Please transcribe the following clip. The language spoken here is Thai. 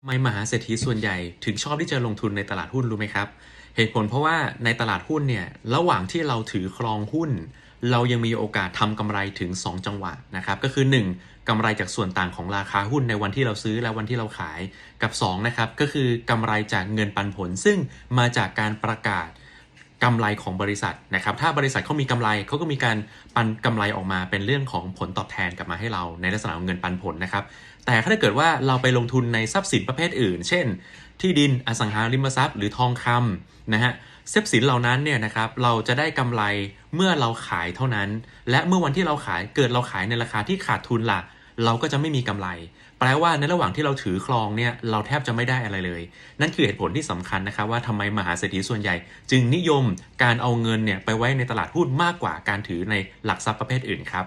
ทำไมมหาเศรษฐีส่วนใหญ่ถึงชอบที่จะลงทุนในตลาดหุ้นรู้ไหมครับ เหตุผลเพราะว่าในตลาดหุ้นเนี่ยระหว่างที่เราถือครองหุ้น เรายังมีโอกาสทำกำไรถึง 2 จังหวะนะครับก็คือ 1. กำไรจากส่วนต่างของราคาหุ้นในวันที่เราซื้อและวันที่เราขายกับ2นะครับก็คือกำไรจากเงินปันผล ซึ่งมาจากการประกาศ กำไรของบริษัทนะครับ ถ้าบริษัทเขามีกำไรเขาก็มีการปันกำไรออกมาเป็นเรื่องของผลตอบแทนกลับมาให้เราในลักษณะของเงินปันผลนะครับ แต่ถ้าเกิดว่าเราไปลงทุนในทรัพย์สินประเภทอื่น เช่น ที่ดินอสังหาริมทรัพย์ หรือทองคำนะฮะทรัพย์สินเหล่านั้นเนี่ยนะครับเราจะได้กำไรเมื่อเราขายเท่านั้น และเมื่อวันที่เราขายเกิดเราขายในราคาที่ขาดทุนล่ะ เราก็จะไม่มีกำไร แปลว่าในระหว่างที่เราถือครองเนี่ยเราแทบจะไม่ได้อะไรเลย นั่นคือเหตุผลที่สำคัญนะครับว่าทำไมมหาเศรษฐีส่วนใหญ่ จึงนิยมการเอาเงินเนี่ยไปไว้ในตลาดหุ้นมากกว่าการถือในหลักทรัพย์ประเภทอื่นครับ